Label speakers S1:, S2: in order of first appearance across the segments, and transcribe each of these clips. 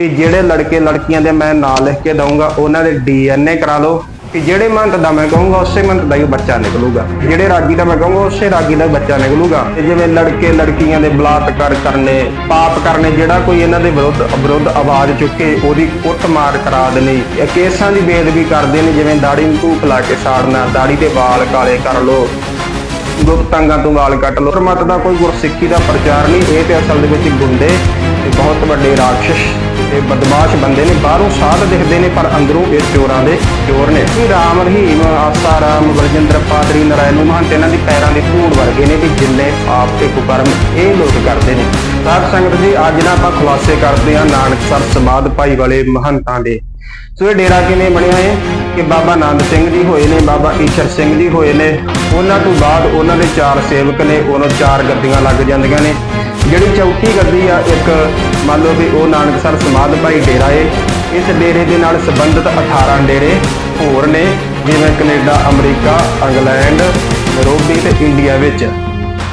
S1: ਕਿ ਜਿਹੜੇ ਲੜਕੇ ਲੜਕੀਆਂ ਦੇ ਮੈਂ ਨਾਂ ਲਿਖ ਕੇ ਦਊਂਗਾ, ਉਹਨਾਂ ਦੇ ਡੀਐਨਏ ਕਰਾ ਲਓ। ਕਿ ਜਿਹੜੇ ਮੰਤ ਦਾ ਮੈਂ ਕਹੂੰਗਾ, ਉਸੇ ਮੰਤ ਦਾ ਹੀ ਬੱਚਾ ਨਿਕਲੂਗਾ। ਜਿਹੜੇ ਰਾਗੀ ਦਾ ਮੈਂ ਕਹੂੰਗਾ, ਉਸੇ ਰਾਗੀ ਦਾ ਹੀ ਬੱਚਾ ਨਿਕਲੂਗਾ। ਤੇ ਜਿਵੇਂ ਲੜਕੇ ਲੜਕੀਆਂ ਦੇ ਬਲਾਤਕਾਰ ਕਰਨੇ, ਪਾਪ ਕਰਨੇ, ਜਿਹੜਾ ਕੋਈ ਇਹਨਾਂ ਦੇ ਵਿਰੁੱਧ ਵਿਰੁੱਧ ਆਵਾਜ਼ ਚੁੱਕੇ, ਉਹਦੀ ਕੁੱਟਮਾਰ ਕਰਾ ਦੇਣੀ ਕੇਸਾਂ ਦੀ ਬੇਦਬੀ ਕਰਦੇ ਨੇ, ਜਿਵੇਂ ਦਾੜੀ ਨੂੰ ਧੂਪ ਲਾ ਕੇ ਸਾੜਨਾ ਦਾੜੀ ਦੇ ਵਾਲ ਕਾਲੇ ਕਰ ਲੋ ਗੁਪਤਾਂਗਾਂ ਤੋਂ ਵਾਲ ਕੱਟ ਲੋ ਪਰਮਤ ਦਾ ਕੋਈ ਗੁਰਸਿੱਖੀ ਦਾ ਪ੍ਰਚਾਰ ਨਹੀਂ, ਇਹ ਤੇ ਅਸਲ ਦੇ ਵਿੱਚ ਗੁੰਡੇ ਤੇ ਬਹੁਤ ਵੱਡੇ ਰਾਖਸ਼ ਤੇ ਬਦਮਾਸ਼ ਬੰਦੇ ਨੇ, ਬਾਹਰੋਂ ਸਾਧ ਦਿਖਦੇ ਨੇ, ਪਰ ਅੰਦਰੋਂ ਇਹ ਚੋਰਾਂ ਦੇ ਚੋਰ ਨੇ। ਵੀ ਰਾਮ, ਰਹੀਮ, ਆਸਾ, ਰਾਮ, ਬਲਜਿੰਦਰ, ਪਾਦਰੀ, ਨਰਾਇਣ ਮਹੰਤ ਇਹਨਾਂ ਦੀ ਪੈਰਾਂ ਦੇ ਧੂੜ ਵਰਗੇ ਨੇ ਵੀ ਜਿੰਨੇ ਆਪ ਤੇ ਕੁਕਰਮ ਇਹ ਲੋਕ ਕਰਦੇ ਨੇ। ਸਾਧ ਸੰਗਤ ਜੀ, ਅੱਜ ਨਾ ਆਪਾਂ ਖੁਲਾਸੇ ਕਰਦੇ ਹਾਂ ਨਾਨਕ ਸਰ ਸਮਾਧ ਭਾਈ ਵਾਲੇ ਮਹੰਤਾਂ ਦੇ। ਸੋ ਇਹ ਡੇਰਾ ਕਿਵੇਂ ਬਣਿਆ ਹੈ ਕਿ ਬਾਬਾ ਆਨੰਦ ਸਿੰਘ ਜੀ ਹੋਏ ਨੇ, ਬਾਬਾ ਈਸ਼ਰ ਸਿੰਘ ਜੀ ਹੋਏ ਨੇ। ਉਹਨਾਂ ਤੋਂ ਬਾਅਦ ਉਹਨਾਂ ਦੇ ਚਾਰ ਸੇਵਕ ਨੇ, ਉਹਨਾਂ ਚਾਰ ਗੱਦੀਆਂ ਲੱਗ ਜਾਂਦੀਆਂ ਨੇ। ਜਿਹੜੀ ਚੌਥੀ ਗੱਦੀ ਆ, ਇੱਕ ਮੰਨ ਲਓ ਵੀ ਉਹ ਨਾਨਕਸਰ ਸਮਾਧ ਭਾਈ ਡੇਰਾ ਏ, ਇਸ ਡੇਰੇ ਦੇ ਨਾਲ ਸੰਬੰਧਿਤ 18 ਡੇਰੇ ਹੋਰ ਨੇ, ਜਿਵੇਂ ਕੈਨੇਡਾ, ਅਮਰੀਕਾ, ਇੰਗਲੈਂਡ, ਯੂਰੋਪੀ ਤੇ ਇੰਡੀਆ ਵਿੱਚ।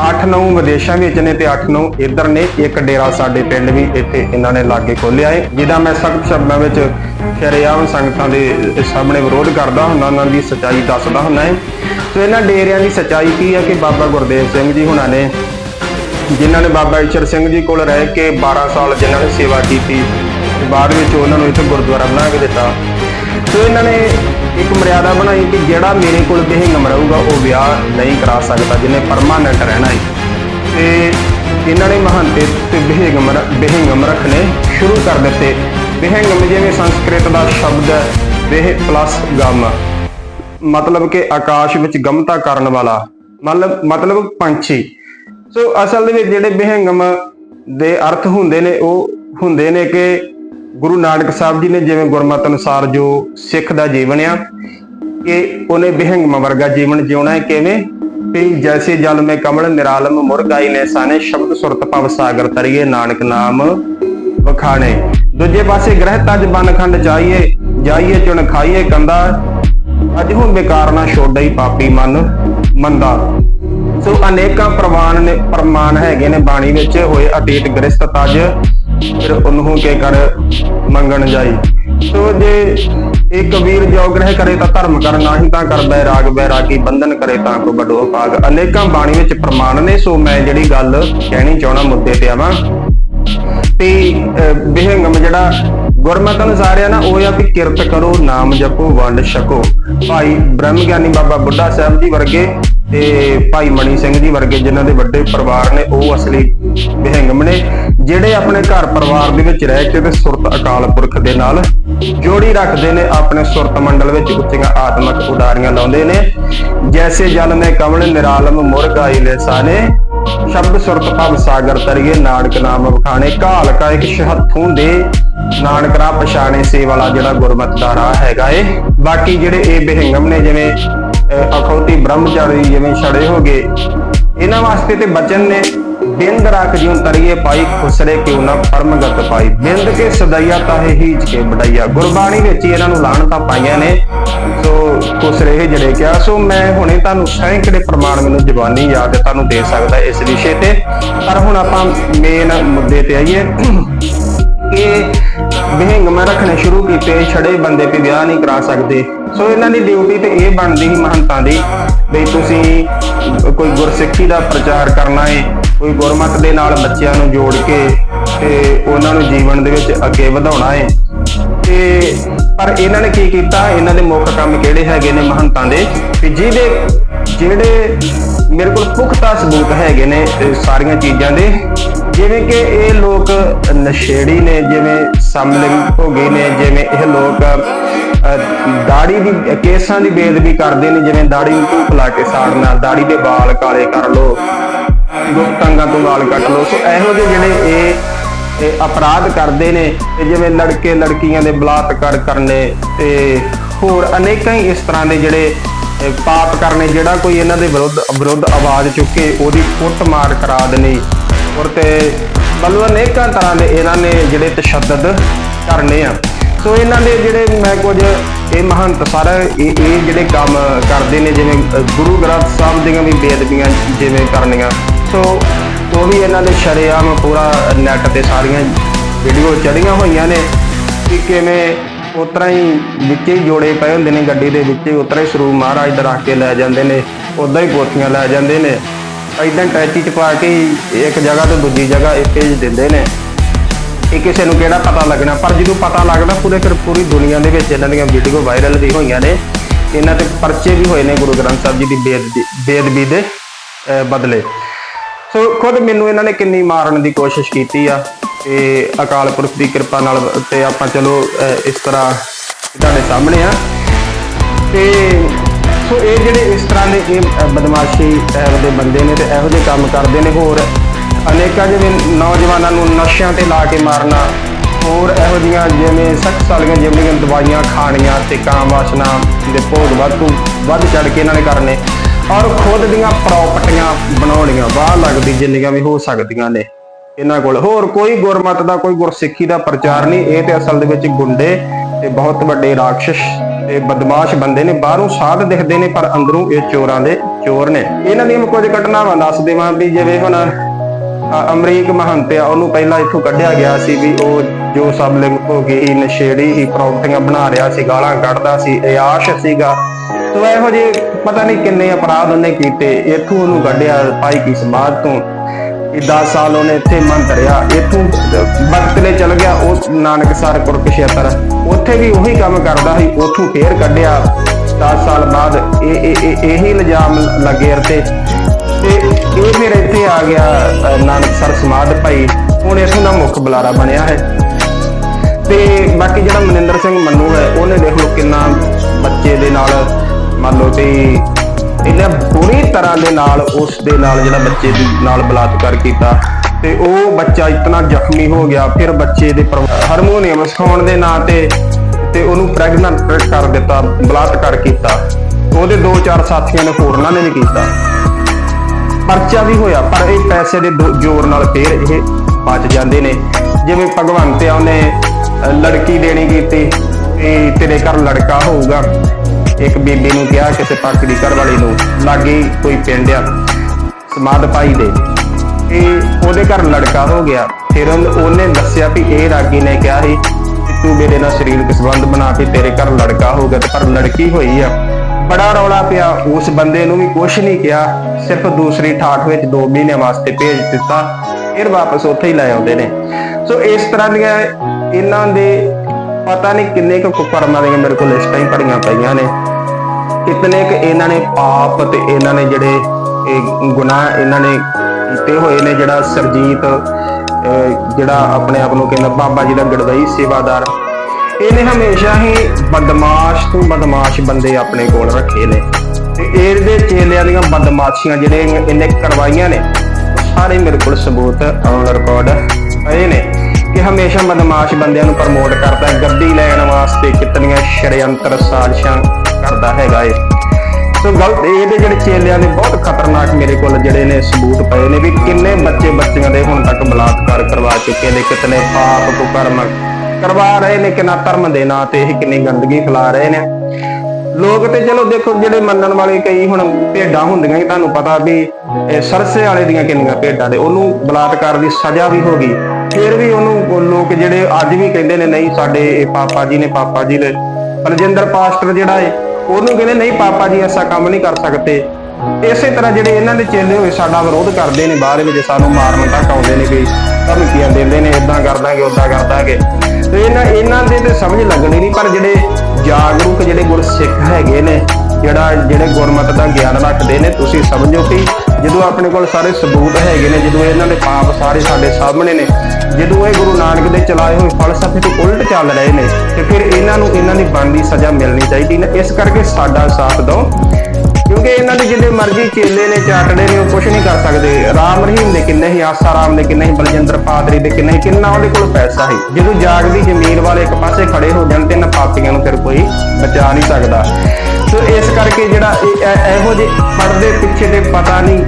S1: 8-9 ਵਿਦੇਸ਼ਾਂ ਵਿੱਚ ਨੇ ਤੇ 8-9 ਇੱਧਰ ਨੇ, ਇੱਕ ਡੇਰਾ ਸਾਡੇ ਪਿੰਡ ਵੀ ਇੱਥੇ ਇਹਨਾਂ ਨੇ ਲਾਗੇ ਖੋਲਿਆ ਹੈ ਜਿਹਦਾ ਮੈਂ ਸਖਤ ਸ਼ਬਦਾਂ ਵਿੱਚ ਸ਼ਰੇਆਮ ਸੰਗਤਾਂ ਦੇ ਸਾਹਮਣੇ ਵਿਰੋਧ ਕਰਦਾ ਹੁੰਦਾ, ਉਹਨਾਂ ਦੀ ਸੱਚਾਈ ਦੱਸਦਾ ਹੁੰਦਾ ਹੈ ਸੋ ਇਹਨਾਂ ਡੇਰਿਆਂ ਦੀ ਸੱਚਾਈ ਕੀ ਹੈ ਕਿ ਬਾਬਾ ਗੁਰਦੇਵ ਸਿੰਘ ਜੀ ਹੁਣਾਂ ਨੇ ਜਿਨ੍ਹਾਂ ਨੇ ਬਾਬਾ ਈਸ਼ਰ ਸਿੰਘ ਜੀ ਕੋਲ ਰਹਿ ਕੇ 12 ਸਾਲ ਜਿਨ੍ਹਾਂ ਨੇ ਸੇਵਾ ਕੀਤੀ, ਬਾਅਦ ਵਿੱਚ ਉਹਨਾਂ ਨੂੰ ਇੱਥੇ ਗੁਰਦੁਆਰਾ ਬਣਾ ਕੇ ਦਿੱਤਾ। ਸੋ ਇਹਨਾਂ ਨੇ ਇੱਕ ਮਰਿਆਦਾ ਬਣਾਈ ਕਿ ਜਿਹੜਾ ਮੇਰੇ ਕੋਲ ਬਿਹੰਗਮ ਰਹੂਗਾ ਉਹ ਵਿਆਹ ਨਹੀਂ ਕਰਾ ਸਕਦਾ, ਜਿਹਨੇ ਪਰਮਾਨੈਂਟ ਰਹਿਣਾ ਹੈ ਤੇ ਇਹਨਾਂ ਨੇ ਮਹੰਤੇ ਤੇ ਬਿਹੰਗਮ ਰ- ਬਿਹੰਗਮ ਰੱਖਣੇ ਸ਼ੁਰੂ ਕਰ ਦਿੱਤੇ। ਬਿਹੰਗਮ ਜਿਵੇਂ ਸੰਸਕ੍ਰਿਤ ਦਾ ਸ਼ਬਦ ਹੈ ਬਿਹ ਪਲੱਸ ਗਮ। ਮਤਲਬ ਕਿ ਆਕਾਸ਼ ਵਿੱਚ ਗਮਤਾ ਕਰਨ ਵਾਲਾ। ਮਤਲਬ ਮਤਲਬ ਪੰਛੀ। ਸੋ ਅਸਲ ਦੇ ਵਿੱਚ ਜਿਹੜੇ ਬਿਹੰਗਮ ਦੇ ਅਰਥ ਹੁੰਦੇ ਨੇ, ਉਹ ਹੁੰਦੇ ਨੇ ਕਿ ਗੁਰੂ ਨਾਨਕ ਸਾਹਿਬ ਜੀ ਨੇ ਜਿਵੇਂ ਗੁਰਮਤਿ ਅਨੁਸਾਰ ਜੋ ਸਿੱਖ ਦਾ ਜੀਵਨ ਆ, ਕਿ ਉਹਨੇ ਬਿਹੰਗਮ ਵਰਗਾ ਜੀਵਨ ਜਿਉਣਾ ਹੈ ਕਿਵੇਂ? ਵੀ ਜੈਸੇ ਜਲ ਮੇ ਕਮਲ ਨਿਰਾਲਮ ਮੁਰਗਾਈ ਨੇ ਸਾਨੇ ਸ਼ਬਦ ਸੁਰਤ ਭਵ ਸਾਗਰ ਤਰੀਏ, ਨਾਨਕ ਨਾਮ ਵਖਾਣੇ। ਦੂਜੇ ਪਾਸੇ ਗ੍ਰਹਿ ਤਜ ਬਨਖੰਡ ਜਾਈਏ ਜਾਈਏ ਚੁਣ ਖਾਈਏ ਕੰਦਾ, ਅੱਜ ਹੁਣ ਬੇਕਾਰ ਨਾ ਛੋੜਾ ਹੀ ਪਾਪੀ ਮਨ ਮੰਦਾ। ਸੋ ਅਨੇਕਾਂ ਪ੍ਰਮਾਣ ਨੇ ਪ੍ਰਮਾਣ ਹੈਗੇ ਨੇ ਬਾਣੀ ਵਿੱਚ ਹੋਏ ਅਤੀਤ ਗ੍ਰਸਤ ਤਜ ਫਿਰ ਉਹਨੂੰ ਕੇ ਕਰ ਮੰਗਣ ਜਾਈ। ਸੋ ਜੇ ਇਹ ਕਬੀਰ ਜੋ ਗ੍ਰਹਿ ਕਰੇ ਤਾਂ ਧਰਮ ਕਰ ਨਾਹੀਂ ਤਾਂ ਕਰ ਬੈਰਾਗ ਬੈਰਾਗੀ ਬੰਧਨ ਕਰੇ ਤਾਂ ਕੋ ਬਡੋ ਭਾਗ। ਅਨੇਕਾਂ ਬਾਣੀ ਵਿੱਚ ਪ੍ਰਮਾਣ ਨੇ ਸੋ ਮੈਂ ਜਿਹੜੀ ਗੱਲ ਕਹਿਣੀ ਚਾਹਣਾ ਮੁੱਦੇ ਤੇ ਆਵਾਂ। ਤੇ ਅਹ, ਬਿਹੰਗਮ ਜਿਹੜਾ ਗੁਰਮਤਿ ਅਨੁਸਾਰ ਆ ਨਾ, ਉਹ ਆ ਵੀ ਕਿਰਤ ਕਰੋ, ਨਾਮ ਜਪੋ, ਵੰਡ ਛਕੋ। ਭਾਈ ਬ੍ਰਹਮ ਗਿਆਨੀ ਬਾਬਾ ਬੁੱਢਾ ਸਾਹਿਬ ਜੀ ਵਰਗੇ ਤੇ ਭਾਈ ਮਣੀ ਸਿੰਘ ਜੀ ਵਰਗੇ ਜਿਨ੍ਹਾਂ ਦੇ ਵੱਡੇ ਪਰਿਵਾਰ ਨੇ, ਉਹ ਅਸਲੀ ਬਿਹੰਗਮ ਨੇ, ਜਿਹੜੇ ਆਪਣੇ ਘਰ ਪਰਿਵਾਰ ਦੇ ਵਿੱਚ ਰਹਿ ਕੇ ਤੇ ਸੁਰਤ ਅਕਾਲ ਪੁਰਖ ਦੇ ਨਾਲ ਜੋੜੀ ਰੱਖਦੇ ਨੇ, ਆਪਣੇ ਸੁਰਤ ਮੰਡਲ ਵਿੱਚ ਉੱਚੀਆਂ ਆਤਮਿਕ ਉਡਾਰੀਆਂ ਲਾਉਂਦੇ ਨੇ। ਜੈਸੇ ਜਲ ਨੇ ਕਮਲ ਨਿਰਾਲਮ ਮੁਰਗਾਈ ਲੈਸਾਨੇ ਸ਼ਬਦ ਸੁਰਤ ਭਵ ਸਾਗਰ ਤਰੀਏ, ਨਾਨਕ ਨਾਮ ਬਖਾਣੇ ਕਾਲ ਕਾ ਇੱਕ ਸ਼ਹੱਥੋਂ ਦੇ ਨਾਨਕ ਰਾਹ ਪਛਾਣੇ ਸੇ ਵਾਲਾ ਜਿਹੜਾ ਗੁਰਮਤ ਦਾ ਰਾਹ ਹੈਗਾ ਏ। ਬਾਕੀ ਜਿਹੜੇ ਇਹ ਬਿਹੰਗਮ ਨੇ, ਜਿਵੇਂ ਅਖੌਤੀ ਬ੍ਰਹਮਚਾਰੀ ਜਿਵੇਂ ਛੜੇ ਹੋ ਗਏ, ਇਹਨਾਂ ਵਾਸਤੇ ਤੇ ਬਚਨ ਨੇ। ਬਿੰਦ ਰੱਖ ਜਿਉ ਤਰੀਏ ਪਾਈ, ਖੁਸਰੇ ਕਿਉ ਨਾ ਪਰਮਗਤ ਪਾਈ। ਬਿੰਦ ਕੇ ਸਦਈਆ ਤਾਹੇ ਹੀਚ ਕੇ ਬੜਈਆ ਗੁਰਬਾਣੀ ਵਿੱਚ ਹੀ ਇਹਨਾਂ ਨੂੰ ਲਾਹਣਤਾਂ ਪਾਈਆਂ ਨੇ। ਸੋ ਖੁਸਰੇ ਜਿਹੜੇ ਕਿਹਾ ਸੋ ਮੈਂ ਹੁਣੇ ਤੁਹਾਨੂੰ ਸੈਂਕੜੇ ਪ੍ਰਮਾਣ ਮੈਨੂੰ ਜ਼ਬਾਨੀ ਯਾਦ ਤੁਹਾਨੂੰ ਦੇ ਸਕਦਾ ਇਸ ਵਿਸ਼ੇ ਤੇ। ਪਰ ਹੁਣ ਆਪਾਂ ਮੇਨ ਮੁੱਦੇ ਤੇ ਆਈਏ। ਕਿ ਬਿਹੰਗਮਾ ਰੱਖਣੇ ਸ਼ੁਰੂ ਕੀਤੇ, ਛੜੇ ਬੰਦੇ ਤੇ ਵਿਆਹ ਨਹੀਂ ਕਰਾ ਸਕਦੇ। ਸੋ ਇਹਨਾਂ ਦੀ ਡਿਊਟੀ ਤੇ ਇਹ ਬਣਦੀ ਸੀ ਮਹੰਤਾਂ ਦੀ, ਵੀ ਤੁਸੀਂ ਕੋਈ ਗੁਰਸਿੱਖੀ ਦਾ ਪ੍ਰਚਾਰ ਕਰਨਾ ਹੈ ਕੋਈ ਗੁਰਮਤ ਦੇ ਨਾਲ ਬੱਚਿਆਂ ਨੂੰ ਜੋੜ ਕੇ ਤੇ ਉਹਨਾਂ ਨੂੰ ਜੀਵਨ ਦੇ ਵਿੱਚ ਅੱਗੇ ਵਧਾਉਣਾ ਹੈ। ਤੇ ਪਰ ਇਹਨਾਂ ਨੇ ਕੀ ਕੀਤਾ? ਇਹਨਾਂ ਦੇ ਮੁੱਖ ਕੰਮ ਕਿਹੜੇ ਹੈਗੇ ਨੇ ਮਹੰਤਾਂ ਦੇ? ਕਿ ਜਿਹਦੇ ਜਿਹੜੇ ਮੇਰੇ ਕੋਲ ਪੁਖਤਾ ਸਬੂਤ ਹੈਗੇ ਨੇ ਸਾਰੀਆਂ ਚੀਜ਼ਾਂ ਦੇ ਜਿਵੇਂ ਕਿ ਇਹ ਲੋਕ ਨਸ਼ੇੜੀ ਨੇ ਜਿਵੇਂ ਸਮਲਿੰਗ ਹੋ ਗਏ ਨੇ ਜਿਵੇਂ ਇਹ ਲੋਕ ਅਹ, ਦਾੜੀ ਦੀ ਕੇਸਾਂ ਦੀ ਬੇਦਬੀ ਕਰਦੇ ਨੇ ਜਿਵੇਂ ਦਾੜੀ ਨੂੰ ਧੂਪ ਲਾ ਕੇ ਸਾੜਨਾ ਦਾੜੀ ਦੇ ਵਾਲ ਕਾਲੇ ਕਰ ਲੋ ਗੁਪਤਾਂਗਾਂ ਤੋਂ ਵਾਲ ਕੱਟ ਲੋ ਸੋ ਇਹੋ ਜਿਹੇ ਜਿਹੜੇ ਇਹ ਇਹ ਅਪਰਾਧ ਕਰਦੇ ਨੇ, ਤੇ ਜਿਵੇਂ ਲੜਕੇ ਲੜਕੀਆਂ ਦੇ ਬਲਾਤਕਾਰ ਕਰਨੇ ਤੇ ਹੋਰ ਅਨੇਕਾਂ ਹੀ ਇਸ ਤਰ੍ਹਾਂ ਦੇ ਜਿਹੜੇ ਪਾਪ ਕਰਨੇ, ਜਿਹੜਾ ਕੋਈ ਇਹਨਾਂ ਦੇ ਵਿਰੁੱਧ ਵਿਰੁੱਧ ਆਵਾਜ਼ ਚੁੱਕੇ, ਉਹਦੀ ਕੁੱਟਮਾਰ ਕਰਾ ਦੇਣੀ। ਔਰ ਤੇ ਮਤਲਬ ਅਨੇਕਾਂ ਤਰ੍ਹਾਂ ਦੇ ਇਹਨਾਂ ਨੇ ਜਿਹੜੇ ਤਸ਼ੱਦਦ ਕਰਨੇ ਆ। ਸੋ ਇਹਨਾਂ ਦੇ ਜਿਹੜੇ ਮੈਂ ਕੁਝ, ਇਹ ਮਹੰਤ ਸਾਰਾ, ਇਹ ਇਹ ਜਿਹੜੇ ਕੰਮ ਕਰਦੇ ਨੇ, ਜਿਵੇਂ ਗੁਰੂ ਗ੍ਰੰਥ ਸਾਹਿਬ ਦੀਆਂ ਵੀ ਬੇਅਦਬੀਆਂ ਜਿਵੇਂ ਕਰਨੀਆਂ। ਸੋ ਉਹ ਵੀ ਇਹਨਾਂ ਦੇ ਸ਼ਰੇਆਮ ਪੂਰਾ ਨੈਟ ਤੇ ਸਾਰੀਆਂ ਵੀਡੀਓ ਚੜੀਆਂ ਹੋਈਆਂ ਨੇ ਕਿ ਕਿਵੇਂ ਉਤਰਾ ਹੀ ਵਿੱਚ ਹੀ ਜੋੜੇ ਪਏ ਹੁੰਦੇ ਨੇ ਗੱਡੀ ਦੇ ਵਿੱਚ ਹੀ ਉਤਰਾ ਹੀ ਸਰੂਪ ਮਹਾਰਾਜ ਦਾ ਰੱਖ ਕੇ ਲੈ ਜਾਂਦੇ ਨੇ, ਉਦਾਂ ਹੀ ਪੋਥੀਆਂ ਲੈ ਜਾਂਦੇ ਨੇ। ਐਦਾਂ ਟੈਚੀ ਚ ਪਾ ਕੇ ਹੀ ਇੱਕ ਜਗ੍ਹਾ ਤੋਂ ਦੂਜੀ ਜਗ੍ਹਾ ਇਹ ਭੇਜ ਦਿੰਦੇ ਨੇ। ਇਹ ਕਿਸੇ ਨੂੰ ਕਿਹੜਾ ਪਤਾ ਲੱਗਣਾ? ਪਰ ਜਦੋਂ ਪਤਾ ਲੱਗਦਾ, ਪੂਰੇ ਫਿਰ ਪੂਰੀ ਦੁਨੀਆ ਦੇ ਵਿੱਚ ਇਹਨਾਂ ਦੀਆਂ ਵੀਡੀਓ ਵਾਇਰਲ ਵੀ ਹੋਈਆਂ ਨੇ। ਇਹਨਾਂ ਤੇ ਪਰਚੇ ਵੀ ਹੋਏ ਨੇ ਗੁਰੂ ਗ੍ਰੰਥ ਸਾਹਿਬ ਜੀ ਦੀ ਬੇਅਦਬੀ ਬੇਅਦਬੀ ਦੇ ਬਦਲੇ। ਸੋ ਖੁਦ ਮੈਨੂੰ ਇਹਨਾਂ ਨੇ ਕਿੰਨੀ ਮਾਰਨ ਦੀ ਕੋਸ਼ਿਸ਼ ਕੀਤੀ ਆ ਤੇ ਅਕਾਲ ਪੁਰਖ ਦੀ ਕਿਰਪਾ ਨਾਲ ਤੇ ਆਪਾਂ ਚਲੋ ਇਸ ਤਰ੍ਹਾਂ ਤੁਹਾਡੇ ਸਾਹਮਣੇ ਆ। ਤੇ ਸੋ ਇਹ ਜਿਹੜੇ ਇਸ ਤਰ੍ਹਾਂ ਦੇ ਇਹ ਬਦਮਾਸ਼ੀ ਇਹੋ ਜਿਹੇ ਬੰਦੇ ਨੇ ਤੇ ਇਹੋ ਜਿਹੇ ਕੰਮ ਕਰਦੇ ਨੇ ਹੋਰ ਅਨੇਕਾਂ ਜਿਵੇਂ ਨੌਜਵਾਨਾਂ ਨੂੰ ਨਸ਼ਿਆਂ ਤੇ ਲਾ ਕੇ ਮਾਰਨਾ, ਹੋਰ ਇਹੋ ਜਿਹੀਆਂ ਜਿਵੇਂ ਸਖਤ ਸਾਲੀਆਂ ਜਿਹੜੀਆਂ ਦਵਾਈਆਂ ਖਾਣੀਆਂ ਤੇ ਕਾਮ ਵਾਸਨਾ ਦੇ ਭੋਗ ਵੱਧ ਤੋਂ ਵੱਧ ਚੜ ਕੇ ਇਹਨਾਂ ਨੇ ਕਰਨੇ। ਔਰ ਖੁਦ ਦੀਆਂ ਪ੍ਰਾਪਰਟੀਆਂ ਬਣਾਉਣੀਆਂ ਬਾਹਰ ਲੱਗਦੀ ਜਿੰਨੀਆਂ ਵੀ ਹੋ ਸਕਦੀਆਂ ਨੇ। ਇਹਨਾਂ ਕੋਲ ਹੋਰ ਕੋਈ ਗੁਰਮਤ ਦਾ, ਕੋਈ ਗੁਰਸਿੱਖੀ ਦਾ ਪ੍ਰਚਾਰ ਨਹੀਂ। ਇਹ ਤੇ ਅਸਲ ਦੇ ਵਿੱਚ ਗੁੰਡੇ ਤੇ ਬਹੁਤ ਵੱਡੇ ਰਾਖਸ਼ ਤੇ ਬਦਮਾਸ਼ ਬੰਦੇ ਨੇ। ਬਾਹਰੋਂ ਸਾਧ ਦਿਖਦੇ ਨੇ, ਪਰ ਅੰਦਰੋਂ ਇਹ ਚੋਰਾਂ ਦੇ ਚੋਰ ਨੇ। ਇਹਨਾਂ ਦੀਆਂ ਮੈਂ ਕੁਝ ਘਟਨਾਵਾਂ ਦੱਸ ਦੇਵਾਂ ਵੀ ਜਿਵੇਂ ਹੁਣ ਅਮਰੀਕ ਮਹੰਤ ਆ, ਉਹਨੂੰ ਪਹਿਲਾਂ ਇੱਥੋਂ ਕੱਢਿਆ ਗਿਆ ਸੀ ਵੀ ਉਹ ਜੋ ਸਬਲਿੰਗ ਹੋ ਗਈ ਨਸ਼ੇੜੀ ਹੀ ਪ੍ਰਾਪਰਟੀਆਂ ਬਣਾ ਰਿਹਾ ਸੀ, ਗਾਲਾਂ ਕੱਢਦਾ ਸੀ ਇਆਸ਼ ਸੀਗਾ। ਸੋ ਇਹੋ ਜਿਹੇ ਪਤਾ ਨਹੀਂ ਕਿੰਨੇ ਅਪਰਾਧ ਉਹਨੇ ਕੀਤੇ ਇੱਥੋਂ ਉਹਨੂੰ ਕੱਢਿਆ ਭਾਈ ਕੀ ਸਮਾਜ ਤੋਂ। ਇਹ 10 ਸਾਲ ਉਹਨੇ ਇੱਥੇ ਮੰਤ ਰਿਹਾ ਇੱਥੋਂ ਬਖਤਲੇ ਚਲ ਗਿਆ ਉਹ ਨਾਨਕਸਰ ਕੁਰਕਸ਼ੇਤਰ ਉੱਥੇ ਵੀ ਉਹੀ ਕੰਮ ਕਰਦਾ ਸੀ ਉੱਥੋਂ ਫੇਰ ਕੱਢਿਆ। 10 ਸਾਲ ਬਾਅਦ ਇਹ ਇਹੀ ਇਲਜ਼ਾਮ ਲੱਗੇ ਅਰਤੇ ਤੇ। ਇਹ ਫਿਰ ਇੱਥੇ ਆ ਗਿਆ ਅ, ਨਾਨਕਸਰ ਸਮਾਧ ਭਾਈ। ਹੁਣ ਇਥੋਂ ਦਾ ਮੁੱਖ ਬੁਲਾਰਾ ਬਣਿਆ ਹੈ। ਤੇ ਬਾਕੀ ਜਿਹੜਾ ਮਨਿੰਦਰ ਸਿੰਘ ਮੰਨੂ ਹੈ ਉਹਨੇ ਦੇਖ ਲਓ ਕਿੰਨਾ ਬੱਚੇ ਦੇ ਨਾਲ ਮੰਨ ਲਓ ਤੇ ਇਹਨੇ ਬੁਰੀ ਤਰ੍ਹਾਂ ਦੇ ਨਾਲ, ਉਸ ਦੇ ਨਾਲ ਜਿਹੜਾ ਬੱਚੇ ਦੇ ਨਾਲ ਬਲਾਤਕਾਰ ਕੀਤਾ ਤੇ ਉਹ ਬੱਚਾ ਇਤਨਾ ਜ਼ਖਮੀ ਹੋ ਗਿਆ, ਫਿਰ ਬੱਚੇ ਦੇ ਪਰਿਵਾ- ਹਾਰਮੋਨੀਅਮ ਸਿਖਾਉਣ ਦੇ ਨਾਂ ਤੇ ਤੇ ਉਹਨੂੰ ਪ੍ਰੈਗਨੈਂਟ ਕਰ ਦਿੱਤਾ, ਬਲਾਤਕਾਰ ਕੀਤਾ। ਉਹਦੇ ਦੋ ਚਾਰ ਸਾਥੀਆਂ ਨੇ ਹੋਰਨਾਂ ਨੇ ਵੀ ਕੀਤਾ। ਪਰਚਾ ਵੀ ਹੋਇਆ, ਪਰ ਇਹ ਪੈਸੇ ਦੇ ਜ਼ੋਰ ਨਾਲ ਫੇਰ ਇਹ ਬਚ ਜਾਂਦੇ ਨੇ। ਜਿਵੇਂ ਭਗਵੰਤ ਆ, ਉਹਨੇ ਲੜਕੀ ਦੇਣੀ ਕੀਤੀ ਤੇ ਤੇਰੇ ਘਰ ਲੜਕਾ ਹੋਊਗਾ। ਇੱਕ ਬੀਬੀ ਨੂੰ ਕਿਹਾ ਕਿਸੇ ਪੱਕ ਦੀ ਘਰ ਨੂੰ, ਲਾਗੇ ਕੋਈ ਪਿੰਡ ਆ, ਸਮਾਦ ਪਾਈ ਦੇ। ਤੇ ਉਹਦੇ ਘਰ ਲੜਕਾ ਹੋ ਗਿਆ। ਫਿਰ ਉਹਨੇ ਦੱਸਿਆ ਵੀ ਇਹ ਰਾਗੀ ਨੇ ਕਿਹਾ ਸੀ ਤੂੰ ਮੇਰੇ ਨਾਲ ਸਰੀਰਕ ਸੰਬੰਧ ਬਣਾ ਕੇ ਤੇਰੇ ਘਰ ਲੜਕਾ ਹੋਊਗਾ ਤੇ ਪਰ ਲੜਕੀ ਹੋਈ ਆ। ਬੜਾ ਰੌਲਾ ਪਿਆ। ਉਸ ਬੰਦੇ ਨੂੰ ਵੀ ਕੁਝ ਨਹੀਂ ਕਿਹਾ। ਸਿਰਫ ਦੂਸਰੀ ਠਾਠ ਵਿੱਚ 2 ਮਹੀਨੇ ਵਾਸਤੇ ਭੇਜ ਦਿੱਤਾ। ਫਿਰ ਵਾਪਸ ਉੱਥੇ ਹੀ ਲੈ ਆਉਂਦੇ ਨੇ। ਸੋ ਇਸ ਤਰ੍ਹਾਂ ਦੀਆਂ ਇਹਨਾਂ ਦੇ ਪਤਾ ਨਹੀਂ ਕਿੰਨੇ ਕੁ ਕੁਕਰਮਾਂ ਦੀਆਂ ਮੇਰੇ ਕੋਲ ਲਿਸਟਾਂ ਹੀ ਭਰੀਆਂ ਪਈਆਂ ਨੇ। ਕਿਤਨੇ ਕੁ ਇਹਨਾਂ ਨੇ ਪਾਪ ਤੇ ਇਹਨਾਂ ਨੇ ਜਿਹੜੇ ਇਹ ਗੁਨਾਹ ਇਹਨਾਂ ਨੇ ਕੀਤੇ ਹੋਏ ਨੇ ਜਿਹੜਾ ਸਰਜੀਤ ਜਿਹੜਾ ਆਪਣੇ ਆਪ ਨੂੰ ਕਹਿੰਦਾ ਬਾਬਾ ਜੀ ਦਾ ਗੜਵਈ ਸੇਵਾਦਾਰ। ਇਹਨੇ ਹਮੇਸ਼ਾ ਹੀ ਬਦਮਾਸ਼ ਤੋਂ ਬਦਮਾਸ਼ ਬੰਦੇ ਆਪਣੇ ਕੋਲ ਰੱਖੇ ਨੇ। ਤੇ ਇਹਦੇ ਚੇਲਿਆਂ ਦੀਆਂ ਬਦਮਾਸ਼ੀਆਂ ਜਿਹੜੇ ਇਹਨੇ ਕਰਵਾਈਆਂ ਨੇ ਸਾਰੇ ਮੇਰੇ ਕੋਲ ਸਬੂਤ ਔਨ ਰਿਕਾਰਡ ਪਏ ਨੇ। ਕਿ ਹਮੇਸ਼ਾ ਬਦਮਾਸ਼ ਬੰਦਿਆਂ ਨੂੰ ਪ੍ਰਮੋਟ ਕਰਦਾ ਹੈ, ਗੱਡੀ ਲੈਣ ਵਾਸਤੇ ਕਿਤਨੀਆਂ ਸ਼ੜਯੰਤਰ ਸਾਜ਼ਿਸ਼ਾਂ ਕਰਦਾ ਹੈਗਾ ਏ। ਸੋ ਗਲਤ ਇਹਦੇ ਜਿਹੜੇ ਚੇਲਿਆਂ ਦੇ ਬਹੁਤ ਖਤਰਨਾਕ ਮੇਰੇ ਕੋਲ ਜਿਹੜੇ ਨੇ ਸਬੂਤ ਪਏ ਨੇ ਵੀ ਕਿੰਨੇ ਬੱਚੇ ਬੱਚੀਆਂ ਦੇ ਹੁਣ ਤੱਕ ਬਲਾਤਕਾਰ ਕਰਵਾ ਚੁੱਕੇ ਨੇ ਕਿਤਨੇ ਪਾਪ ਕੁਕਰਮ ਕਰਵਾ ਰਹੇ ਨੇ ਕਿੰਨਾ ਧਰਮ ਦੇ ਨਾਂ ਤੇ ਇਹ ਕਿੰਨੀ ਗੰਦਗੀ ਫੈਲਾ ਰਹੇ ਨੇ। ਲੋਕ ਤੇ ਚਲੋ ਦੇਖੋ ਜਿਹੜੇ ਮੰਨਣ ਵਾਲੇ ਕਈ ਹੁਣ ਭੇਡਾਂ ਹੁੰਦੀਆਂ ਤੁਹਾਨੂੰ ਪਤਾ ਵੀ ਇਹ ਸਰਸੇ ਵਾਲੇ ਦੀਆਂ ਕਿੰਨੀਆਂ ਭੇਡਾਂ ਦੇ ਉਹਨੂੰ ਬਲਾਤਕਾਰ ਦੀ ਸਜ਼ਾ ਵੀ ਹੋ ਗਈ। ਫਿਰ ਵੀ ਉਹਨੂੰ ਲੋਕ ਜਿਹੜੇ ਅੱਜ ਵੀ ਕਹਿੰਦੇ ਨੇ, ਨਹੀਂ ਸਾਡੇ ਇਹ ਪਾਪਾ ਜੀ ਨੇ ਪਾਪਾ ਜੀ ਨੇ। ਬਲਜਿੰਦਰ ਪਾਸਟਰ ਜਿਹੜਾ ਏ, ਉਹਨੂੰ ਕਹਿੰਦੇ, ਨਹੀਂ ਪਾਪਾ ਜੀ, ਐਸਾ ਕੰਮ ਨਹੀਂ ਕਰ ਸਕਦੇ। ਇਸੇ ਤਰ੍ਹਾਂ ਜਿਹੜੇ ਇਹਨਾਂ ਦੇ ਚੇਲੇ ਹੋਏ, ਸਾਡਾ ਵਿਰੋਧ ਕਰਦੇ ਨੇ ਬਾਅਦ ਵਿੱਚ, ਸਾਨੂੰ ਮਾਰਨ ਤੱਕ ਆਉਂਦੇ ਨੇ ਵੀ, ਧਮਕੀਆਂ ਦਿੰਦੇ ਨੇ ਇਦਾਂ ਕਰ ਦਾਂਗੇ ਉਦਾਂ ਕਰ ਦਾਂਗੇ ਤੇ ਇਹਨਾਂ ਇਹਨਾਂ ਦੇ ਤੇ ਸਮਝ ਲੱਗਣੀ ਨਹੀਂ, ਪਰ ਜਿਹੜੇ ਜਾਗਰੂਕ, ਜਿਹੜੇ ਗੁਰਸਿੱਖ ਹੈਗੇ ਨੇ ਜਿਹੜਾ ਜਿਹੜੇ ਗੁਰਮਤ ਦਾ ਗਿਆਨ ਰੱਖਦੇ ਨੇ, ਤੁਸੀਂ ਸਮਝੋ ਕਿ ਜਦੋਂ ਆਪਣੇ ਕੋਲ ਸਾਰੇ ਸਬੂਤ ਹੈਗੇ ਨੇ, ਜਦੋਂ ਇਹਨਾਂ ਦੇ ਪਾਪ ਸਾਰੇ ਸਾਡੇ ਸਾਹਮਣੇ ਨੇ, ਜਦੋਂ ਇਹ ਗੁਰੂ ਨਾਨਕ ਦੇ ਚਲਾਏ ਹੋਏ ਫਲਸਫੇ ਤੋਂ ਉਲਟ ਚੱਲ ਰਹੇ ਨੇ, ਤੇ ਫਿਰ ਇਹਨਾਂ ਨੂੰ ਇਹਨਾਂ ਦੀ ਬਣਦੀ ਸਜ਼ਾ ਮਿਲਣੀ ਚਾਹੀਦੀ ਨੇ। ਇਸ ਕਰਕੇ ਸਾਡਾ ਸਾਥ ਦਿਓ। ਕਿਉਂਕਿ ਇਹਨਾਂ ਦੇ ਜਿੰਨੇ ਮਰਜ਼ੀ ਚੇਲੇ ਨੇ, ਚਾਟੜੇ ਨੇ, ਉਹ ਕੁਝ ਨਹੀਂ ਕਰ ਸਕਦੇ। ਰਾਮ ਰਹੀਮ ਦੇ ਕਿੰਨੇ ਹੀ ਆਸਾ, ਰਾਮ ਦੇ ਕਿੰਨੇ ਹੀ ਬਲਜਿੰਦਰ ਪਾਦਰੀ ਦੇ ਕਿੰਨੇ ਹੀ, ਕਿੰਨਾ ਉਹਦੇ ਕੋਲ ਪੈਸਾ ਹੈ ਜਦੋਂ ਜਾਗਦੀ ਜ਼ਮੀਨ ਵਾਲੇ ਇੱਕ ਪਾਸੇ ਖੜੇ ਹੋ ਜਾਣ ਤੇ ਇਹਨਾਂ ਪਾਪੀਆਂ ਨੂੰ ਫਿਰ ਕੋਈ ਬਚਾ ਨਹੀਂ ਸਕਦਾ। ਸੋ ਇਸ ਕਰਕੇ ਜਿਹੜਾ ਇਹੋ ਜਿਹੇ ਪਰਦੇ ਪਿੱਛੇ ਤੇ ਪਤਾ ਨਹੀਂ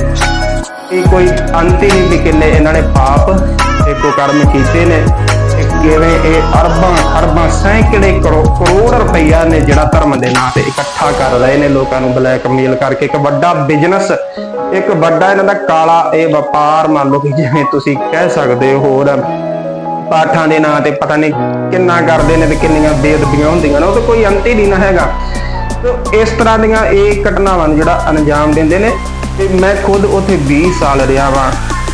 S1: ਇਹ ਕੋਈ ਅੰਤ ਹੀ ਨਹੀਂ ਵੀ ਕਿੰਨੇ ਇਹਨਾਂ ਨੇ ਪਾਪ ਤੇ ਕੁਕਰਮ ਕੀਤੇ ਨੇ। ਕਿਵੇਂ ਇਹ ਅਰਬਾਂ ਖਰਬਾਂ ਸੈਂਕੜੇ ਕਰੋੜ ਰੁਪਈਆ ਨੇ ਜਿਹੜਾ ਧਰਮ ਦੇ ਨਾਂ ਤੇ ਇਕੱਠਾ ਕਰ ਰਹੇ ਨੇ ਲੋਕਾਂ ਨੂੰ ਬਲੈਕਮੇਲ ਕਰਕੇ। ਇੱਕ ਵੱਡਾ ਬਿਜ਼ਨਸ, ਇੱਕ ਵੱਡਾ ਇਹਨਾਂ ਦਾ ਕਾਲਾ ਇਹ ਵਪਾਰ ਮੰਨ ਲਓ ਕਿ ਜਿਵੇਂ ਤੁਸੀਂ ਕਹਿ ਸਕਦੇ ਹੋ ਹੋਰ ਪਾਠਾਂ ਦੇ ਨਾਂ ਤੇ ਪਤਾ ਨਹੀਂ ਕਿੰਨਾ ਕਰਦੇ ਨੇ ਤੇ ਕਿੰਨੀਆਂ ਬੇਅਦਬੀਆਂ ਹੁੰਦੀਆਂ ਨੇ, ਉਹ ਤਾਂ ਕੋਈ ਅੰਤ ਹੀ ਨਹੀਂ ਨਾ ਹੈਗਾ। ਤੇ ਇਸ ਤਰ੍ਹਾਂ ਦੀਆਂ ਇਹ ਘਟਨਾਵਾਂ ਨੂੰ ਜਿਹੜਾ ਅੰਜਾਮ ਦਿੰਦੇ ਨੇ ਤੇ ਮੈਂ ਖੁਦ ਉੱਥੇ 20 ਸਾਲ ਰਿਹਾ ਵਾਂ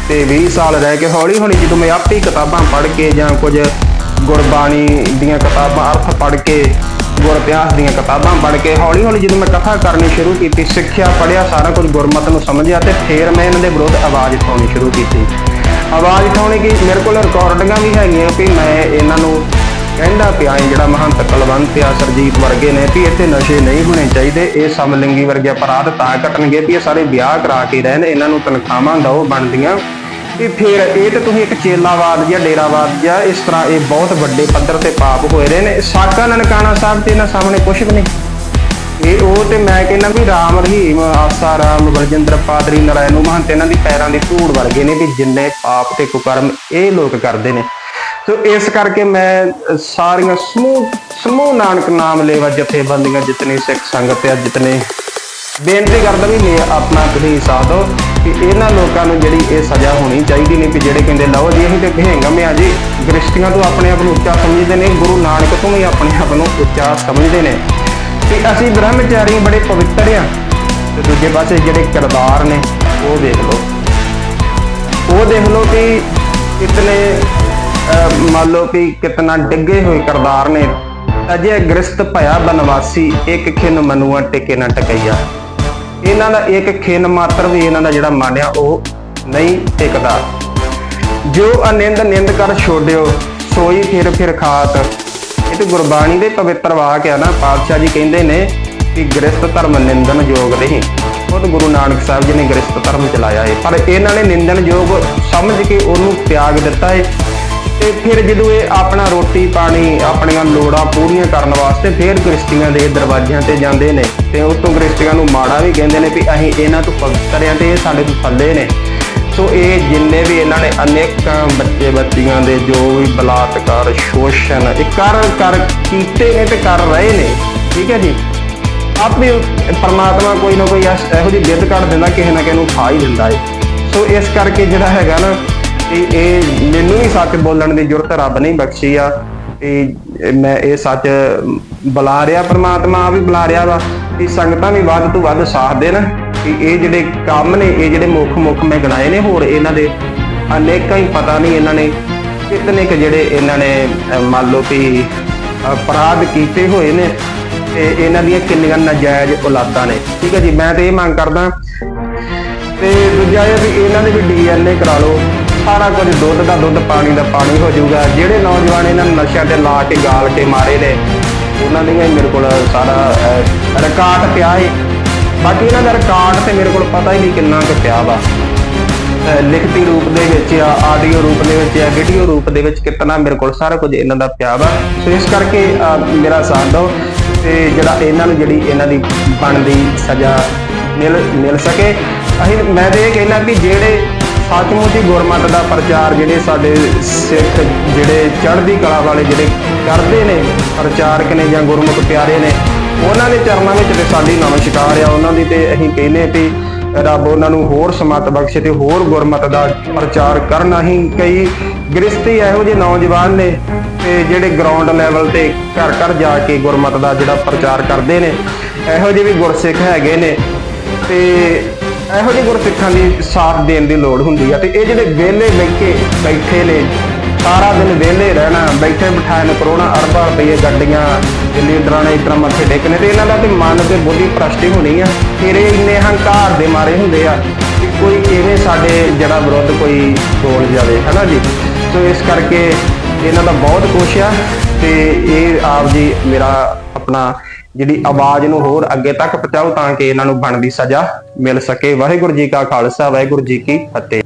S1: ਤੇ 20 ਸਾਲ ਰਹਿ ਕੇ ਹੌਲੀ ਹੌਲੀ ਜਦੋਂ ਮੈਂ ਆਪੇ ਹੀ ਕਿਤਾਬਾਂ ਪੜ੍ਹ ਕੇ ਜਾਂ ਕੁਝ ਗੁਰਬਾਣੀ ਦੀਆਂ ਕਿਤਾਬਾਂ, ਅਰਥ ਪੜ੍ਹ ਕੇ, ਗੁਰ ਇਤਿਹਾਸ ਦੀਆਂ ਕਿਤਾਬਾਂ ਪੜ੍ਹ ਕੇ ਹੌਲੀ ਹੌਲੀ ਜਦੋਂ ਮੈਂ ਕਥਾ ਕਰਨੀ ਸ਼ੁਰੂ ਕੀਤੀ, ਸਿੱਖਿਆ, ਪੜ੍ਹਿਆ, ਸਾਰਾ ਕੁਝ ਗੁਰਮਤ ਨੂੰ ਸਮਝਿਆ ਤੇ ਫਿਰ ਮੈਂ ਇਹਨਾਂ ਦੇ ਵਿਰੁੱਧ ਆਵਾਜ਼ ਉਠਾਉਣੀ ਸ਼ੁਰੂ ਕੀਤੀ। ਆਵਾਜ਼ ਉਠਾਉਣੀ ਕਿ ਮੇਰੇ ਕੋਲ ਰਿਕਾਰਡਿੰਗਾਂ ਵੀ ਹੈਗੀਆਂ ਵੀ ਮੈਂ ਇਹਨਾਂ ਨੂੰ ਕਹਿੰਦਾ ਪਿਆ ਏ ਜਿਹੜਾ ਮਹੰਤ ਕਲਵੰਤ ਆ ਸਰਜੀਤ ਵਰਗੇ ਨੇ ਵੀ ਇੱਥੇ ਨਸ਼ੇ ਨਹੀਂ ਹੋਣੇ ਚਾਹੀਦੇ, ਇਹ ਸਮਲਿੰਗੀ ਵਰਗੇ ਅਪਰਾਧ ਤਾਂ ਘਟਣਗੇ ਵੀ ਇਹ ਸਾਰੇ ਵਿਆਹ ਕਰਾ ਕੇ ਰਹਿਣ, ਇਹਨਾਂ ਨੂੰ ਤਨਖਾਹਾਂ ਦੋ ਬਣਦੀਆਂ। ਵੀ ਫਿਰ ਇਹ ਤੇ ਤੁਸੀਂ ਇੱਕ ਚੇਲਾਵਾਦ ਜਾਂ ਡੇਰਾਵਾਦ ਜਾਂ ਇਸ ਤਰ੍ਹਾਂ ਇਹ ਬਹੁਤ ਵੱਡੇ ਪੱਧਰ ਤੇ ਪਾਪ ਹੋਏ ਰਹੇ ਨੇ ਸਾਕਾ ਨਨਕਾਣਾ ਸਾਹਿਬ ਤੇ ਇਹਨਾਂ ਸਾਹਮਣੇ ਕੁਝ ਵੀ ਨਹੀਂ। ਇਹ ਉਹ ਤੇ ਮੈਂ ਕਹਿੰਦਾ ਵੀ ਰਾਮ ਰਹੀਮ, ਆਸਾ ਰਾਮ ਵਰਜਿੰਦਰ ਪਾਦਰੀ ਨਰਾਇਣ ਮਹੰਤ, ਇਹਨਾਂ ਦੀ ਪੈਰਾਂ ਦੀ ਧੂੜ ਵਰਗੇ ਨੇ ਵੀ ਜਿੰਨੇ ਪਾਪ ਤੇ ਕੁਕਰਮ ਇਹ ਲੋਕ ਕਰਦੇ ਨੇ। ਸੋ ਇਸ ਕਰਕੇ ਮੈਂ ਸਾਰੀਆਂ ਸਮੂਹ ਸਮੂਹ ਨਾਨਕ ਨਾਮ ਲੇਵਾ ਜਥੇਬੰਦੀਆਂ ਜਿਤਨੀ ਸਿੱਖ ਸੰਗਤ ਆ ਜਿਤਨੇ ਬੇਨਤੀ ਕਰਦਾ ਵੀ ਮੈਂ ਆਪਣਾ ਤੁਸੀਂ ਸਾਥ ਦਿਓ ਕਿ ਇਹਨਾਂ ਲੋਕਾਂ ਨੂੰ ਜਿਹੜੀ ਇਹ ਸਜ਼ਾ ਹੋਣੀ ਚਾਹੀਦੀ ਨਹੀਂ ਕਿ ਜਿਹੜੇ ਕਹਿੰਦੇ ਲਓ ਜੀ ਅਸੀਂ ਤੇ ਘੇਂਗਮ ਆ ਜੀ ਗ੍ਰਸਤੀਆਂ ਤੋਂ ਆਪਣੇ ਆਪ ਨੂੰ ਉੱਚਾ ਸਮਝਦੇ ਨੇ, ਗੁਰੂ ਨਾਨਕ ਤੋਂ ਵੀ ਆਪਣੇ ਆਪ ਨੂੰ ਉੱਚਾ ਸਮਝਦੇ ਨੇ। ਕਿ ਅਸੀਂ ਬ੍ਰਹਮਚਾਰੀ ਬੜੇ ਪਵਿੱਤਰ ਆ। ਤੇ ਦੂਜੇ ਪਾਸੇ ਜਿਹੜੇ ਕਿਰਦਾਰ ਨੇ, ਉਹ ਦੇਖ ਲਓ। ਉਹ ਦੇਖ ਲਓ ਕਿ ਕਿਤਨੇ ਮੰਨ ਲਓ ਕਿ ਕਿਤਨਾ ਡਿੱਗੇ ਹੋਏ ਕਰਦਾਰ ਨੇ, ਅਜੇ ਗ੍ਰਸਤ ਭਇਆ ਬਨਵਾਸੀ ਇੱਕ ਖਿਨ ਮਨੂਆ ਟਿਕੇ ਨਾ ਟਕਈਆ। ਇਹਨਾਂ ਦਾ ਇੱਕ ਖਿਨ ਮਾਤਰ ਵੀ ਇਹਨਾਂ ਦਾ ਜਿਹੜਾ ਮੰਨਿਆ, ਉਹ ਨਹੀਂ ਟਿਕਦਾ। ਜੋ ਅਨੰਦ ਨਿੰਦ ਕਰ ਛੋੜਿਓ ਸੋਈ ਫਿਰ ਫਿਰ ਖਾਤ। ਇਹ ਤੇ ਗੁਰਬਾਣੀ ਦੇ ਪਵਿੱਤਰ ਵਾਕ ਆ ਨਾ, ਪਾਤਸ਼ਾਹ ਜੀ ਕਹਿੰਦੇ ਨੇ ਕਿ ਗ੍ਰਸਤ ਧਰਮ ਨਿੰਦਨ ਯੋਗ ਨਹੀਂ। ਖੁਦ ਗੁਰੂ ਨਾਨਕ ਸਾਹਿਬ ਜੀ ਨੇ ਗ੍ਰਸਤ ਧਰਮ ਚਲਾਇਆ ਹੈ ਪਰ ਇਹਨਾਂ ਨੇ ਨਿੰਦਨ ਯੋਗ ਸਮਝ ਕੇ ਉਹਨੂੰ ਤਿਆਗ ਦਿੱਤਾ ਹੈ ਤੇ ਫਿਰ ਜਦੋਂ ਇਹ ਆਪਣਾ ਰੋਟੀ ਪਾਣੀ ਆਪਣੀਆਂ ਲੋੜਾਂ ਪੂਰੀਆਂ ਕਰਨ ਵਾਸਤੇ ਫਿਰ ਗ੍ਰਸਤੀਆਂ ਦੇ ਦਰਵਾਜ਼ਿਆਂ ਤੇ ਜਾਂਦੇ ਨੇ ਤੇ ਉਸ ਤੋਂ ਗ੍ਰਸਤੀਆਂ ਨੂੰ ਮਾੜਾ ਵੀ ਕਹਿੰਦੇ ਨੇ ਵੀ ਅਸੀਂ ਇਹਨਾਂ ਤੋਂ ਪਵਿੱਤਰ ਕਰਿਆ ਤੇ ਇਹ ਸਾਡੇ ਤੋਂ ਥੱਲੇ ਨੇ। ਸੋ ਇਹ ਜਿੰਨੇ ਵੀ ਇਹਨਾਂ ਨੇ ਅਨੇਕਾਂ ਬੱਚੇ ਬੱਚੀਆਂ ਦੇ ਜੋ ਵੀ ਬਲਾਤਕਾਰ, ਸ਼ੋਸ਼ਣ, ਇਹ ਕਰ ਕਰ ਕੀਤੇ ਨੇ ਤੇ ਕਰ ਰਹੇ ਨੇ। ਠੀਕ ਹੈ ਜੀ? ਆਪੇ ਪਰਮਾਤਮਾ ਕੋਈ ਨਾ ਕੋਈ ਐਸ- ਇਹੋ ਜਿਹੀ ਜਿੱਦ ਕੱਢ ਦਿੰਦਾ, ਕਿਸੇ ਨਾ ਕਿਸੇ ਨੂੰ ਖਾ ਹੀ ਦਿੰਦਾ ਏ। ਸੋ ਇਸ ਕਰਕੇ ਜਿਹੜਾ ਹੈਗਾ ਨਾ ਇਹ ਇਹ ਮੈਨੂੰ ਵੀ ਸੱਚ ਬੋਲਣ ਦੀ ਜੁਰਤ ਰੱਬ ਨੇ ਬਖਸ਼ੀ ਆ। ਤੇ ਮੈਂ ਇਹ ਸੱਚ ਬੁਲਾ ਰਿਹਾ, ਪਰਮਾਤਮਾ ਆ ਵੀ ਬੁਲਾ ਰਿਹਾ ਵਾ ਕਿ ਸੰਗਤਾਂ ਵੀ ਵੱਧ ਤੋਂ ਵੱਧ ਸਾਥ ਦੇਣ। ਕਿ ਇਹ ਜਿਹੜੇ ਕੰਮ ਨੇ, ਇਹ ਜਿਹੜੇ ਮੁੱਖ ਮੁੱਖ ਮੈਂ ਗਣਾਏ ਨੇ, ਹੋਰ ਇਹਨਾਂ ਦੇ ਅਨੇਕਾਂ ਹੀ ਪਤਾ ਨਹੀਂ ਇਹਨਾਂ ਨੇ ਕਿਤਨੇ ਕੁ ਜਿਹੜੇ ਇਹਨਾਂ ਨੇ ਮੰਨ ਲਓ ਕਿ ਅਪਰਾਧ ਕੀਤੇ ਹੋਏ ਨੇ ਤੇ ਇਹਨਾਂ ਦੀਆਂ ਕਿੰਨੀਆਂ ਨਾਜਾਇਜ਼ ਔਲਾਦਾਂ ਨੇ। ਠੀਕ ਹੈ ਜੀ, ਮੈਂ ਤੇ ਇਹ ਮੰਗ ਕਰਦਾ। ਤੇ ਦੂਜਾ ਇਹ ਵੀ ਇਹਨਾਂ ਦੇ ਵੀ ਡੀਐਨਏ ਕਰਾ ਲਓ। ਸਾਰਾ ਕੁਝ ਦੁੱਧ ਦਾ ਦੁੱਧ, ਪਾਣੀ ਦਾ ਪਾਣੀ ਹੋ ਜਾਊਗਾ। ਜਿਹੜੇ ਨੌਜਵਾਨ ਇਹਨਾਂ ਨੂੰ ਨਸ਼ਿਆਂ ਤੇ ਲਾ ਕੇ ਗਾਲ ਕੇ ਮਾਰੇ ਨੇ, ਉਹਨਾਂ ਦੀਆਂ ਹੀ ਮੇਰੇ ਕੋਲ ਸਾਰਾ ਰਿਕਾਰਡ ਪਿਆ ਹੈ ਬਾਕੀ ਇਹਨਾਂ ਦਾ ਰਿਕਾਰਡ ਤੇ ਮੇਰੇ ਕੋਲ ਪਤਾ ਹੀ ਨਹੀਂ ਕਿੰਨਾ ਕੁ ਪਿਆ ਵਾ। ਲਿਖਤੀ ਰੂਪ ਦੇ ਵਿੱਚ ਆ ਆਡੀਓ ਰੂਪ ਦੇ ਵਿੱਚ ਆ ਵੀਡੀਓ ਰੂਪ ਦੇ ਵਿੱਚ ਕਿਤਨਾ ਮੇਰੇ ਕੋਲ ਸਾਰਾ ਕੁਝ ਇਹਨਾਂ ਦਾ ਪਿਆ ਵਾ। ਸੋ ਇਸ ਕਰਕੇ ਮੇਰਾ ਸਾਥ ਦਿਓ ਤੇ ਜਿਹੜਾ ਇਹਨਾਂ ਨੂੰ ਜਿਹੜੀ ਇਹਨਾਂ ਦੀ ਬਣਦੀ ਸਜ਼ਾ ਮਿਲ ਮਿਲ ਸਕੇ। ਅਸੀਂ, ਮੈਂ ਤੇ ਇਹ ਕਹਿਣਾ ਵੀ ਜਿਹੜੇ ਸੱਚਮੁੱਚ ਹੀ ਗੁਰਮਤਿ ਦਾ ਪ੍ਰਚਾਰ ਜਿਹੜੇ ਸਾਡੇ ਸਿੱਖ ਜਿਹੜੇ ਚੜ੍ਹਦੀ ਕਲਾ ਵਾਲੇ ਜਿਹੜੇ ਕਰਦੇ ਨੇ, ਪ੍ਰਚਾਰਕ ਨੇ ਜਾਂ ਗੁਰਮੁਖ ਪਿਆਰੇ ਨੇ, ਉਹਨਾਂ ਦੇ ਚਰਨਾਂ ਵਿੱਚ ਤੇ ਸਾਡੀ ਨਮਸਕਾਰ ਆ। ਉਹਨਾਂ ਦੀ ਤੇ ਅਸੀਂ ਕਹਿੰਦੇ ਵੀ ਰੱਬ ਉਹਨਾਂ ਨੂੰ ਹੋਰ ਸਮਤ ਬਖਸ਼ੇ ਤੇ ਹੋਰ ਗੁਰਮਤ ਦਾ ਪ੍ਰਚਾਰ ਕਰਨ। ਅਸੀਂ ਕਈ ਗ੍ਰਸਤੀ ਇਹੋ ਜਿਹੇ ਨੌਜਵਾਨ ਨੇ ਤੇ ਜਿਹੜੇ ਗਰਾਊਂਡ ਲੈਵਲ ਤੇ ਘਰ ਘਰ ਜਾ ਕੇ ਗੁਰਮਤ ਦਾ ਜਿਹੜਾ ਪ੍ਰਚਾਰ ਕਰਦੇ ਨੇ, ਇਹੋ ਜਿਹੇ ਵੀ ਗੁਰਸਿੱਖ ਹੈਗੇ ਨੇ। ਤੇ ਇਹੋ ਜਿਹੇ ਗੁਰਸਿੱਖਾਂ ਦੀ ਸਾਥ ਦੇਣ ਦੀ ਲੋੜ ਹੁੰਦੀ ਆ ਤੇ ਇਹ ਜਿਹੜੇ ਵਿਹਲੇ ਬੈਠੇ ਬੈਠੇ ਨੇ, ਸਾਰਾ ਦਿਨ ਵਿਹਲੇ ਰਹਿਣਾ, ਬੈਠੇ ਬਿਠਾਏ ਨੇ ਕਰੋਨਾ ਅਰਬਾਂ ਰੁਪਏ ਗੱਡੀਆਂ ਲੀਡਰਾਂ ਨੇ ਇਤਨਾ ਮੱਥੇ ਟੇਕਣੇ ਤੇ ਇਹਨਾਂ ਦਾ ਤੇ ਮਨ ਤੇ ਬੁੱਧੀ ਭ੍ਰਸ਼ਟੀ ਹੋਣੀ ਆ। ਫਿਰ ਇਹ ਇੰਨੇ ਹੰਕਾਰ ਦੇ ਮਾਰੇ ਹੁੰਦੇ ਆ ਕਿ ਕੋਈ ਕਿਵੇਂ ਸਾਡੇ ਜਿਹੜਾ ਵਿਰੁੱਧ ਕੋਈ ਬੋਲ ਜਾਵੇ, ਹਨਾ ਜੀ? ਸੋ ਇਸ ਕਰਕੇ ਇਹਨਾਂ ਦਾ ਬਹੁਤ ਕੁਛ ਆ ਤੇ ਇਹ ਆਪ ਜੀ ਮੇਰਾ ਆਪਣਾ ਜਿਹੜੀ ਆਵਾਜ਼ ਨੂੰ ਹੋਰ ਅੱਗੇ ਤੱਕ ਪਹੁੰਚਾਓ ਤਾਂ ਕਿ ਇਹਨਾਂ ਨੂੰ ਬਣਦੀ ਸਜ਼ਾ ਮਿਲ ਸਕੇ। ਵਾਹਿਗੁਰੂ ਜੀ ਕਾ ਖਾਲਸਾ, ਵਾਹਿਗੁਰੂ ਜੀ ਕੀ ਫਤਿਹ।